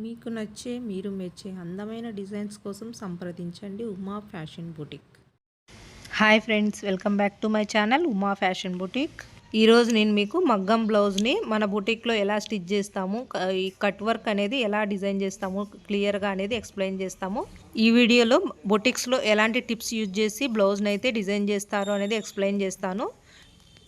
మీకు నచ్చే మీరు మెచ్చే అందమైన డిజైన్స్ కోసం సంప్రదించండి Uma fashion boutique. Hi friends welcome back to my channel Uma fashion boutique. ఈరోజు నేను మీకు మగ్గం బ్లౌజ్ని మన బుటిక్లో ఎలా స్టిచ్ చేస్తాము ఈ కట్ వర్క్ అనేది ఎలా డిజైన్ చేస్తాము క్లియర్గా అనేది ఎక్స్ప్లెయిన్ చేస్తాము. ఈ వీడియోలో బుటిక్స్లో ఎలాంటి టిప్స్ యూజ్ చేసి బ్లౌజ్ని అయితే డిజైన్ చేస్తారు అనేది ఎక్స్ప్లెయిన్ చేస్తాను.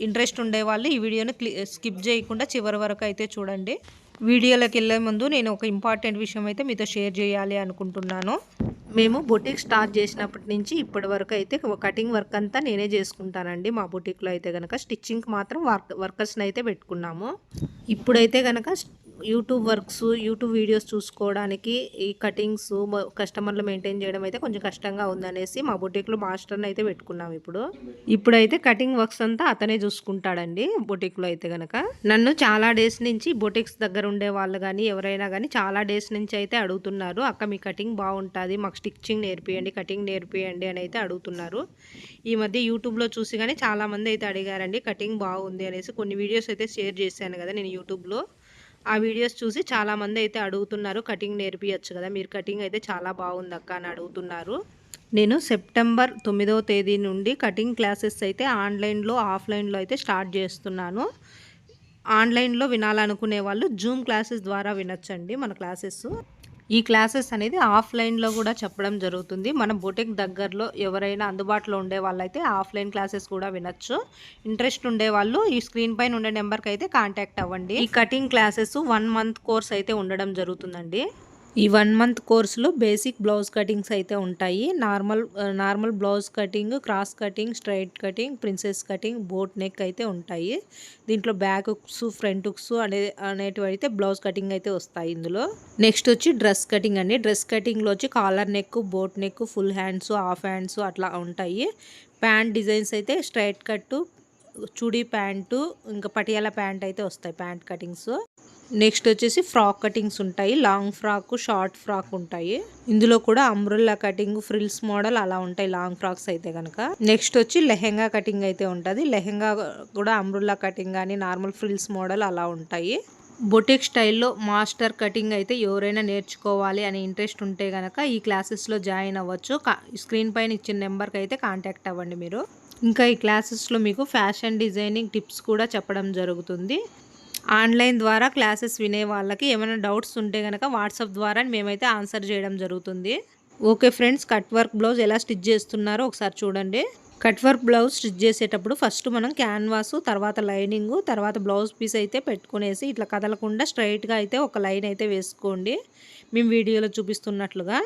ఇంట్రెస్ట్ ఉండే వాళ్ళు ఈ వీడియోని స్కిప్ చేయకుండా చివరి వరకు అయితే చూడండి. వీడియోలోకి వెళ్ళే ముందు నేను ఒక ఇంపార్టెంట్ విషయం అయితే మీతో షేర్ చేయాలి అనుకుంటున్నాను. మేము బొటిక్ స్టార్ట్ చేసినప్పటి నుంచి ఇప్పటి వరకు అయితే కటింగ్ వర్క్ అంతా నేనే చేసుకుంటానండి. మా బొటిక్లో అయితే కనుక స్టిచ్చింగ్కి మాత్రం వర్క్ వర్కర్స్ని అయితే పెట్టుకున్నాము. ఇప్పుడైతే కనుక యూట్యూబ్ వర్క్స్ యూట్యూబ్ వీడియోస్ చూసుకోవడానికి ఈ కటింగ్స్ కస్టమర్లు మెయింటైన్ చేయడం అయితే కొంచెం కష్టంగా ఉందనేసి మా బొటిక్లో మాస్టర్ని అయితే పెట్టుకున్నాం ఇప్పుడు. ఇప్పుడైతే కటింగ్ వర్క్స్ అంతా అతనే చూసుకుంటాడండి బొటిక్లో అయితే కనుక నన్ను చాలా డేస్ నుంచి బొటిక్స్ దగ్గర ఉండే వాళ్ళు కానీ ఎవరైనా కానీ చాలా డేస్ నుంచి అయితే అడుగుతున్నారు అక్క మీ కటింగ్ బాగుంటుంది మాకు స్టిచ్చింగ్ నేర్పియండి కటింగ్ నేర్పియండి అని అయితే అడుగుతున్నారు. ఈ మధ్య యూట్యూబ్లో చూసి కానీ చాలామంది అయితే అడిగారండి కటింగ్ బాగుంది అనేసి. కొన్ని వీడియోస్ అయితే షేర్ చేశాను కదా నేను యూట్యూబ్లో ఆ వీడియోస్ చూసి చాలామంది అయితే అడుగుతున్నారు కటింగ్ నేర్పియచ్చు కదా మీరు కటింగ్ అయితే చాలా బాగుంది అక్క అని అడుగుతున్నారు. నేను సెప్టెంబర్ తొమ్మిదవ తేదీ నుండి కటింగ్ క్లాసెస్ అయితే ఆన్లైన్లో ఆఫ్లైన్లో అయితే స్టార్ట్ చేస్తున్నాను. ఆన్లైన్లో వినాలనుకునే వాళ్ళు జూమ్ క్లాసెస్ ద్వారా వినొచ్చండి మన క్లాసెస్ ఈ క్లాసెస్ అనేది ఆఫ్లైన్లో కూడా చెప్పడం జరుగుతుంది. మన బొటిక్ దగ్గరలో ఎవరైనా అందుబాటులో ఉండే వాళ్ళైతే ఆఫ్లైన్ క్లాసెస్ కూడా వినొచ్చు. ఇంట్రెస్ట్ ఉండే వాళ్ళు ఈ స్క్రీన్ పైన ఉండే నెంబర్కి అయితే కాంటాక్ట్ అవ్వండి. ఈ cutting classes one month course అయితే ఉండడం జరుగుతుందండి. ఈ వన్ మంత్ కోర్సులో బేసిక్ బ్లౌజ్ కటింగ్స్ అయితే ఉంటాయి. Normal normal blouse cutting cross cutting straight cutting princess cutting boat neck అయితే ఉంటాయి. దీంట్లో బ్యాక్ హుక్స్ ఫ్రంట్ హుక్స్ అనే అనేటివి అయితే బ్లౌజ్ కటింగ్ అయితే వస్తాయి ఇందులో. నెక్స్ట్ వచ్చి డ్రెస్ కటింగ్ అండి. డ్రెస్ కటింగ్లో వచ్చి collar neck boat neck full hands half hands అట్లా ఉంటాయి. ప్యాంట్ డిజైన్స్ అయితే స్ట్రైట్ కట్టు చుడీ ప్యాంటు ఇంకా పటియాల ప్యాంట్ అయితే వస్తాయి ప్యాంట్ కటింగ్స్. నెక్స్ట్ వచ్చేసి ఫ్రాక్ కటింగ్స్ ఉంటాయి. లాంగ్ ఫ్రాక్ షార్ట్ ఫ్రాక్ ఉంటాయి. ఇందులో కూడా అంబ్రుల్లా కటింగ్ ఫ్రిల్స్ మోడల్ అలా ఉంటాయి లాంగ్ ఫ్రాక్స్ అయితే కనుక నెక్స్ట్ వచ్చి లెహెంగా కటింగ్ అయితే ఉంటుంది. లెహెంగా కూడా అంబ్రుల్లా కటింగ్ కానీ నార్మల్ ఫ్రిల్స్ మోడల్ అలా ఉంటాయి. బొటిక్ స్టైల్లో మాస్టర్ కటింగ్ అయితే ఎవరైనా నేర్చుకోవాలి అనే ఇంట్రెస్ట్ ఉంటే కనుక ఈ క్లాసెస్లో జాయిన్ అవ్వచ్చు. స్క్రీన్ పైన ఇచ్చిన నెంబర్కి అయితే కాంటాక్ట్ అవ్వండి మీరు. ఇంకా ఈ క్లాసెస్లో మీకు ఫ్యాషన్ డిజైనింగ్ టిప్స్ కూడా చెప్పడం జరుగుతుంది. ఆన్లైన్ ద్వారా క్లాసెస్ వినే వాళ్ళకి ఏమైనా డౌట్స్ ఉంటే కనుక వాట్సాప్ ద్వారా మేమైతే ఆన్సర్ చేయడం జరుగుతుంది. Okay friends cut work blouse ఎలా స్టిచ్ చేస్తున్నారో ఒకసారి చూడండి. కట్ వర్క్ బ్లౌజ్ స్టిచ్ చేసేటప్పుడు ఫస్ట్ మనం క్యాన్వాస్ తర్వాత లైనింగ్ తర్వాత బ్లౌజ్ పీస్ అయితే పెట్టుకునేసి ఇట్లా కదలకుండా స్ట్రైట్గా అయితే ఒక లైన్ అయితే వేసుకోండి. మేము వీడియోలో చూపిస్తున్నట్లుగా.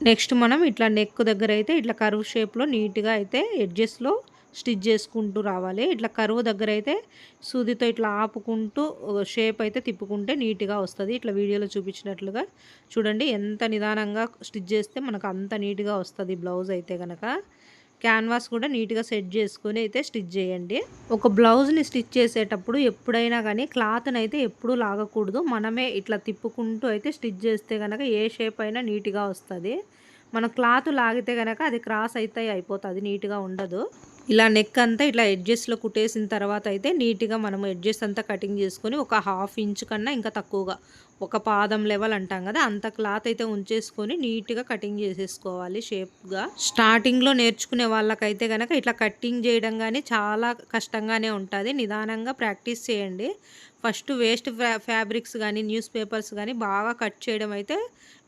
నెక్స్ట్ మనం ఇట్లా నెక్ దగ్గర అయితే ఇట్లా కరువు షేప్లో నీట్గా అయితే ఎడ్జెస్లో స్టిచ్ చేసుకుంటూ రావాలి. ఇట్లా కరువు దగ్గర అయితే సూదితో ఇట్లా ఆపుకుంటూ షేప్ అయితే తిప్పుకుంటే నీట్గా వస్తుంది. ఇట్లా వీడియోలో చూపించినట్లుగా చూడండి. ఎంత నిదానంగా స్టిచ్ చేస్తే మనకు అంత నీట్గా వస్తుంది బ్లౌజ్ అయితే కనుక క్యాన్వాస్ కూడా నీట్గా సెట్ చేసుకుని అయితే స్టిచ్ చేయండి. ఒక బ్లౌజ్ని స్టిచ్ చేసేటప్పుడు ఎప్పుడైనా కానీ క్లాత్ని అయితే ఎప్పుడూ లాగకూడదు. మనమే ఇట్లా తిప్పుకుంటూ అయితే స్టిచ్ చేస్తే కనుక ఏ షేప్ అయినా నీట్గా వస్తుంది. మన క్లాత్ లాగితే కనుక అది క్రాస్ అయితే అయిపోతుంది నీట్గా ఉండదు. ఇలా నెక్ అంతా ఇట్లా ఎడ్జెస్లో కుట్టేసిన తర్వాత అయితే నీట్గా మనం ఎడ్జెస్ అంతా కటింగ్ చేసుకొని ఒక హాఫ్ ఇంచ్ కన్నా ఇంకా తక్కువగా ఒక పాదం లెవెల్ అంటాం కదా అంత క్లాత్ అయితే ఉంచేసుకొని నీట్గా కటింగ్ చేసేసుకోవాలి షేప్గా స్టార్టింగ్లో నేర్చుకునే వాళ్ళకైతే కనుక ఇట్లా కటింగ్ చేయడం కానీ చాలా కష్టంగానే ఉంటుంది. నిదానంగా ప్రాక్టీస్ చేయండి. ఫస్ట్ వేస్ట్ ఫ్యా ఫ్యాబ్రిక్స్ కానీ న్యూస్ పేపర్స్ కానీ బాగా కట్ చేయడం అయితే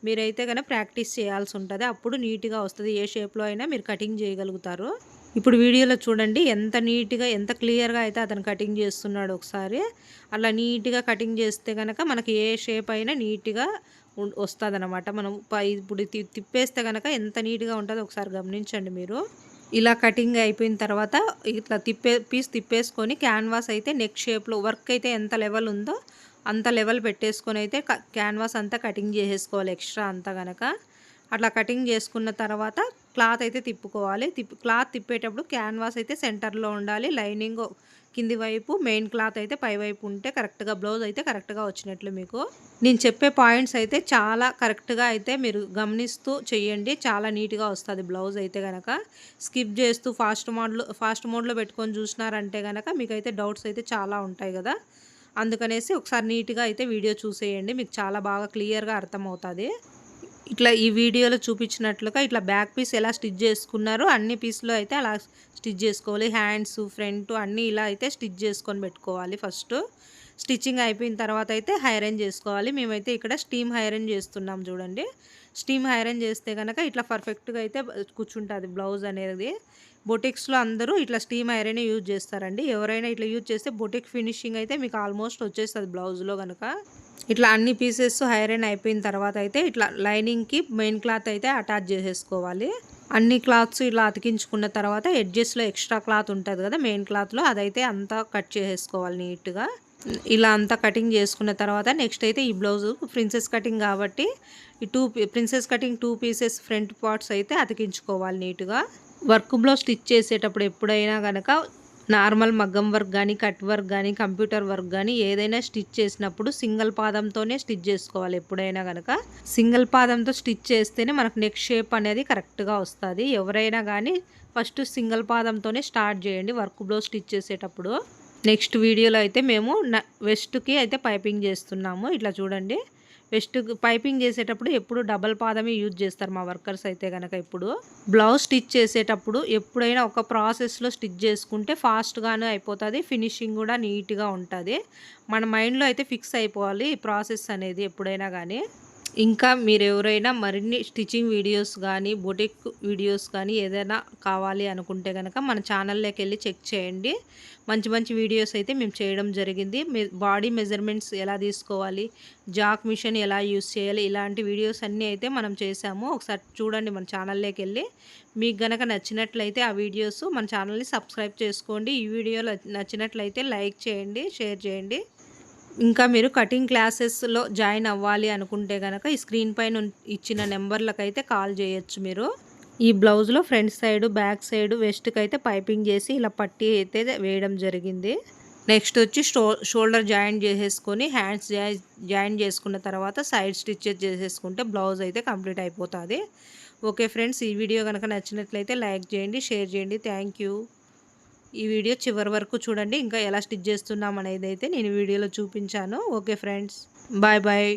మీరైతే కనుక ప్రాక్టీస్ చేయాల్సి ఉంటుంది. అప్పుడు నీట్గా వస్తుంది. ఏ షేప్లో అయినా మీరు కటింగ్ చేయగలుగుతారు. ఇప్పుడు వీడియోలో చూడండి ఎంత నీట్గా ఎంత క్లియర్గా అయితే అతను కటింగ్ చేస్తున్నాడు ఒకసారి. అలా నీట్గా కటింగ్ చేస్తే కనుక మనకి ఏ షేప్ అయినా నీట్గా వస్తుంది అనమాట మనం ఇప్పుడు తి- తిప్పేస్తే కనుక ఎంత నీట్గా ఉంటుందో ఒకసారి గమనించండి మీరు. ఇలా కటింగ్ అయిపోయిన తర్వాత ఇట్లా తిప్పే పీస్ తిప్పేసుకొని క్యాన్వాస్ అయితే నెక్ షేప్లో వర్క్ అయితే ఎంత లెవెల్ ఉందో అంత లెవెల్ పెట్టేసుకొని అయితే క- క్యాన్వాస్ అంతా కటింగ్ చేసేసుకోవాలి ఎక్స్ట్రా అంతా కనుక అట్లా కటింగ్ చేసుకున్న తర్వాత క్లాత్ అయితే తిప్పుకోవాలి. తిప్పి క్లాత్ తిప్పేటప్పుడు క్యాన్వాస్ అయితే సెంటర్లో ఉండాలి. లైనింగ్ కింది వైపు మెయిన్ క్లాత్ అయితే పై వైపు ఉంటే కరెక్ట్గా బ్లౌజ్ అయితే కరెక్ట్గా వచ్చినట్లు మీకు. నేను చెప్పే పాయింట్స్ అయితే చాలా కరెక్ట్గా అయితే మీరు గమనిస్తూ చేయండి చాలా నీట్గా వస్తుంది బ్లౌజ్ అయితే కనుక స్కిప్ చేస్తూ ఫాస్ట్ మోడ్లో ఫాస్ట్ మోడ్లో పెట్టుకొని చూసినారంటే కనుక మీకైతే డౌట్స్ అయితే చాలా ఉంటాయి కదా. అందుకనేసి ఒకసారి నీట్గా అయితే వీడియో చూసేయండి. మీకు చాలా బాగా క్లియర్గా అర్థమవుతుంది. ఇట్లా ఈ వీడియోలో చూపించినట్లుగా ఇట్లా బ్యాక్ పీస్ ఎలా స్టిచ్ చేసుకున్నారో అన్ని పీస్లో అయితే అలా స్టిచ్ చేసుకోవాలి. హ్యాండ్స్ ఫ్రంట్ అన్నీ ఇలా అయితే స్టిచ్ చేసుకొని పెట్టుకోవాలి ఫస్ట్. స్టిచ్చింగ్ అయిపోయిన తర్వాత అయితే హైరన్ చేసుకోవాలి. మేమైతే ఇక్కడ స్టీమ్ హైరన్ చేస్తున్నాం చూడండి. స్టీమ్ హైరన్ చేస్తే కనుక ఇట్లా పర్ఫెక్ట్గా అయితే కూర్చుంటుంది బ్లౌజ్ అనేది. బొటిక్స్లో అందరూ ఇట్లా స్టీమ్ ఐరన్ యూజ్ చేస్తారండి. ఎవరైనా ఇట్లా యూజ్ చేస్తే బొటిక్ ఫినిషింగ్ అయితే మీకు ఆల్మోస్ట్ వచ్చేస్తుంది బ్లౌజ్లో కనుక ఇట్లా అన్ని పీసెస్ ఐరన్ అయిపోయిన తర్వాత అయితే ఇట్లా లైనింగ్కి మెయిన్ క్లాత్ అయితే అటాచ్ చేసేసుకోవాలి. అన్ని క్లాత్స్ ఇలా అతికించుకున్న తర్వాత ఎడ్జెస్లో ఎక్స్ట్రా క్లాత్ ఉంటుంది కదా మెయిన్ క్లాత్లో అదైతే అంతా కట్ చేసేసుకోవాలి నీట్గా. ఇలా అంతా కటింగ్ చేసుకున్న తర్వాత నెక్స్ట్ అయితే ఈ బ్లౌజ్ ప్రిన్సెస్ కటింగ్ కాబట్టి ఈ two princess cutting two pieces front parts అయితే అతికించుకోవాలి నీట్గా. వర్క్ బ్లౌజ్ స్టిచ్ చేసేటప్పుడు ఎప్పుడైనా కనుక నార్మల్ మగ్గం వర్క్ కానీ కట్ వర్క్ కానీ కంప్యూటర్ వర్క్ కానీ ఏదైనా స్టిచ్ చేసినప్పుడు సింగిల్ పాదంతోనే స్టిచ్ చేసుకోవాలి ఎప్పుడైనా కనుక సింగిల్ పాదంతో స్టిచ్ చేస్తేనే మనకు నెక్ షేప్ అనేది కరెక్ట్గా వస్తుంది. ఎవరైనా కానీ ఫస్ట్ సింగిల్ పాదంతోనే స్టార్ట్ చేయండి వర్క్ బ్లౌజ్ స్టిచ్ చేసేటప్పుడు. నెక్స్ట్ వీడియోలో అయితే మేము వెస్ట్కి అయితే పైపింగ్ చేస్తున్నాము. ఇట్లా చూడండి. వెస్ట్ పైపింగ్ చేసేటప్పుడు ఎప్పుడు డబల్ పాదమే యూజ్ చేస్తారు మా వర్కర్స్ అయితే కనుక ఇప్పుడు. బ్లౌజ్ స్టిచ్ చేసేటప్పుడు ఎప్పుడైనా ఒక ప్రాసెస్లో స్టిచ్ చేసుకుంటే ఫాస్ట్గానే అయిపోతుంది ఫినిషింగ్ కూడా నీట్గా ఉంటుంది. మన మైండ్లో అయితే ఫిక్స్ అయిపోవాలి ఈ ప్రాసెస్ అనేది ఎప్పుడైనా కానీ ఇంకా మీరు ఎవరైనా మరిన్ని స్టిచ్చింగ్ వీడియోస్ కానీ బొటిక్ వీడియోస్ కానీ ఏదైనా కావాలి అనుకుంటే కనుక మన ఛానల్లోకి వెళ్ళి చెక్ చేయండి. మంచి మంచి వీడియోస్ అయితే మేము చేయడం జరిగింది. బాడీ మెజర్మెంట్స్ ఎలా తీసుకోవాలి జాక్ మిషన్ ఎలా యూస్ చేయాలి ఇలాంటి వీడియోస్ అన్నీ అయితే మనం చేసాము ఒకసారి చూడండి మన ఛానల్లోకి వెళ్ళి మీకు గనక నచ్చినట్లయితే ఆ వీడియోస్ మన ఛానల్ని సబ్స్క్రైబ్ చేసుకోండి. ఈ వీడియో నచ్చినట్లయితే లైక్ చేయండి షేర్ చేయండి. ఇంకా మీరు కటింగ్ క్లాసెస్లో జాయిన్ అవ్వాలి అనుకుంటే కనుక ఈ స్క్రీన్ పైన ఇచ్చిన నెంబర్లకు అయితే కాల్ చేయొచ్చు మీరు. ఈ బ్లౌజ్లో ఫ్రంట్ సైడ్ బ్యాక్ సైడ్ వెస్ట్కి అయితే పైపింగ్ చేసి ఇలా పట్టి అయితే వేయడం జరిగింది. నెక్స్ట్ వచ్చి షోల్డర్ జాయిన్ చేసేసుకొని హ్యాండ్స్ జాయిన్ చేసుకున్న తర్వాత సైడ్ స్టిచ్చెస్ చేసేసుకుంటే బ్లౌజ్ అయితే కంప్లీట్ అయిపోతుంది. ఓకే ఫ్రెండ్స్ ఈ వీడియో కనుక నచ్చినట్లయితే లైక్ చేయండి షేర్ చేయండి. థ్యాంక్ ఈ వీడియో చివరి వరకు చూడండి. ఇంకా ఎలా స్టిచ్ చేస్తున్నాం అనేది అయితే నేను వీడియోలో చూపించాను. Okay friends. Bye bye.